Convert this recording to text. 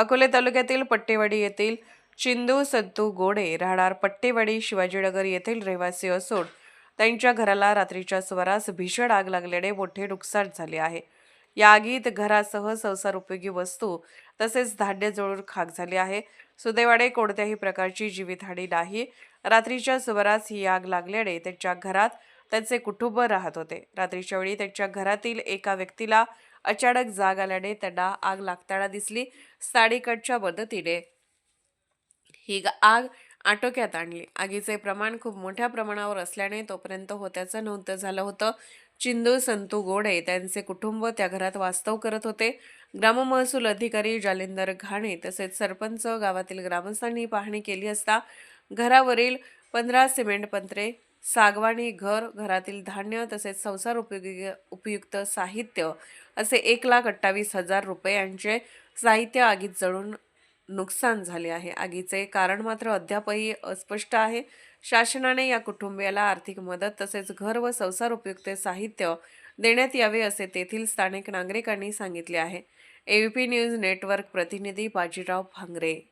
अकोले तालुक्यातील पट्टेवाडी येथील चिंदू सत्तू गोडे राहणार पट्टेवाडी शिवाजीनगर येथील रहिवासी असून त्यांच्या घराला रात्रीच्या सुमारास भीषण आग लागल्याने मोठे नुकसान झाले आहे. या आगीत घरासह संसार उपयोगी वस्तू तसेच धान्य जळून खाक झाले आहे. सुदैवाने कोणत्याही प्रकारची जीवितहानी नाही. रात्रीच्या सुमारास ही आग लागल्याने त्यांच्या घरात त्यांचे कुटुंब राहत होते. रात्रीच्या वेळी त्यांच्या घरातील एका व्यक्तीला अचानक जाग आल्याने त्यांना आग लागताना दिसली. स्थानिकांच्या मदतीने ही आग आटोक्यात आणली. आगीचे प्रमाण खूप मोठ्या प्रमाणावर असल्याने तोपर्यंत होत्याचं नव्हतं झालं होतं. चिंदू संतू गोडे त्यांचे कुटुंब त्या घरात वास्तव करत होते. ग्राममहसूल अधिकारी जालिंदर घाणे तसेच सरपंच गावातील ग्रामस्थांनी पाहणी केली असता घरावरील पंधरा सिमेंट पंत्रे सागवानी घर घरातील धान्य तसेच संसार उपयोगी उपयुक्त साहित्य असे एक लाख अठ्ठावीस हजार रुपयांचे साहित्य आगीत जळून नुकसान झाले आहे. आगीचे कारण मात्र अद्यापही अस्पष्ट आहे. शासनाने या कुटुंबियाला आर्थिक मदत तसेच घर व संसार उपयुक्त साहित्य देण्यात यावे असे तेथील स्थानिक नागरिकांनी सांगितले आहे. एबीपी न्यूज नेटवर्क प्रतिनिधी बाजीराव भांगरे.